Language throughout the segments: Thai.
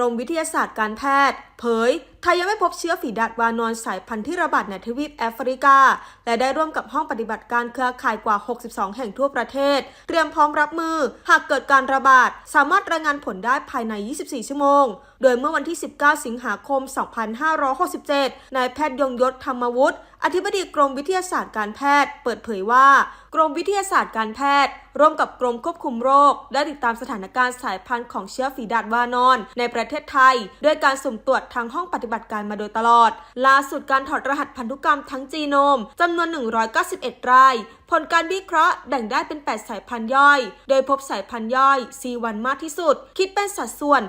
รมวิทยาศาสตร์การแพทย์ เผยไทยยังไม่พบเชื้อฝีดาดวานอนสายพันธุ์ที่ระบาดในทวีปแอฟริกา และได้ร่วมกับห้องปฏิบัติการเครือข่ายกว่า 62 แห่งทั่วประเทศ เตรียมพร้อมรับมือ หากเกิดการระบาด สามารถรายงานผลได้ภายใน 24 ชั่วโมง โดยเมื่อวันที่ 19 สิงหาคม 2567 นายแพทย์ยงยศธรรมวุฒิ อธิบดีกรมวิทยาศาสตร์การแพทย์ เปิดเผยว่า กรมวิทยาศาสตร์การแพทย์ ร่วมกับกรมควบคุมโรค ได้ติดตามสถานการณ์สายพันธุ์ของเชื้อฝีดาดวานอน ในประเทศไทย ด้วยการสุ่มตรวจทางห้องปฏิบัติการมาโดยตลอด ล่าสุดการถอดรหัสพันธุกรรมทั้งจีโนมจำนวน 191 ราย ผลการวิเคราะห์แบ่งได้เป็น 8 สายพันธุ์ย่อย โดยพบสายพันธุ์ย่อย C1 มากที่สุด คิดเป็นสัดส่วน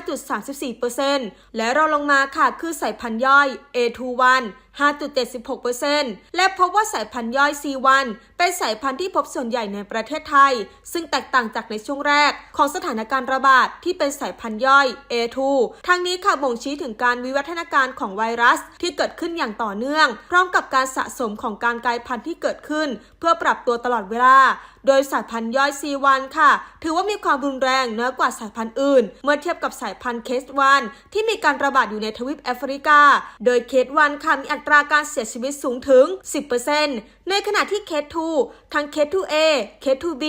85.34%และรองลงมาค่ะคือสายพันธุ์ย่อย A21 5.76%และพบว่าสายพันธุ์ย่อย C1 เป็นสายพันธุ์ที่พบส่วนใหญ่ในประเทศไทย ซึ่งแตกต่างจากในช่วงแรกของสถานการณ์ระบาดที่เป็นสายพันธุ์ย่อย A2 ทางนี้ค่ะบ่งชี้ถึงการวิวัฒนาการของไวรัสที่เกิดขึ้นอย่างต่อเนื่อง พร้อมกับการสะสมของการกลายพันธุ์ที่เกิดขึ้นเพื่อปรับตัวตลอดเวลา โดยสายพันธุ์ย่อย C1 ค่ะ ถือว่ามีความรุนแรงน้อยกว่าสายพันธุ์อื่น เมื่อเทียบกับสายพันธุ์เคส1ที่มีการระบาดอยู่ในทวีปแอฟริกา โดยเคส1ค่ะมีอัตราการเสียชีวิตสูงถึง 10%ในขณะที่เคส2ทั้งเคส 2A เคส 2B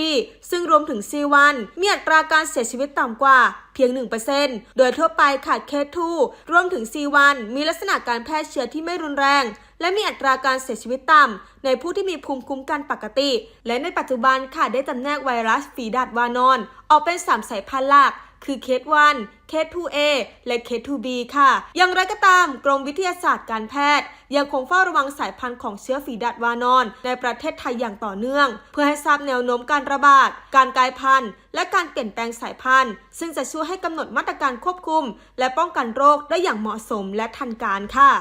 ซึ่งรวมถึง C1 มีอัตราการเสียชีวิตต่ำกว่าเพียง 1%โดยทั่วไปค่ะเคส 2 รวมถึง C1 มีลักษณะการแพร่เชื้อที่ไม่รุนแรงและมีอัตราการเสียชีวิตต่ำในผู้ที่มีภูมิคุ้มกันปกติ และในปัจจุบันค่ะได้จำแนกไวรัสฝีดาดวานอน ออกเป็น 3 สายพันธุ์หลักคือเคส1เคส 2A และเคส 2B ค่ะ อย่างไรก็ตาม กรมวิทยาศาสตร์การแพทย์ ยังคงเฝ้าระวังสายพันธุ์ของเชื้อฝีดาดวานอน ในประเทศไทยอย่างต่อเนื่อง เพื่อให้ทราบแนวโน้มการระบาด การกลายพันธุ์ และการเปลี่ยนแปลงสายพันธุ์ ซึ่งจะช่วยให้กำหนดมาตรการควบคุม และป้องกันโรคได้อย่างเหมาะสมและทันการค่ะ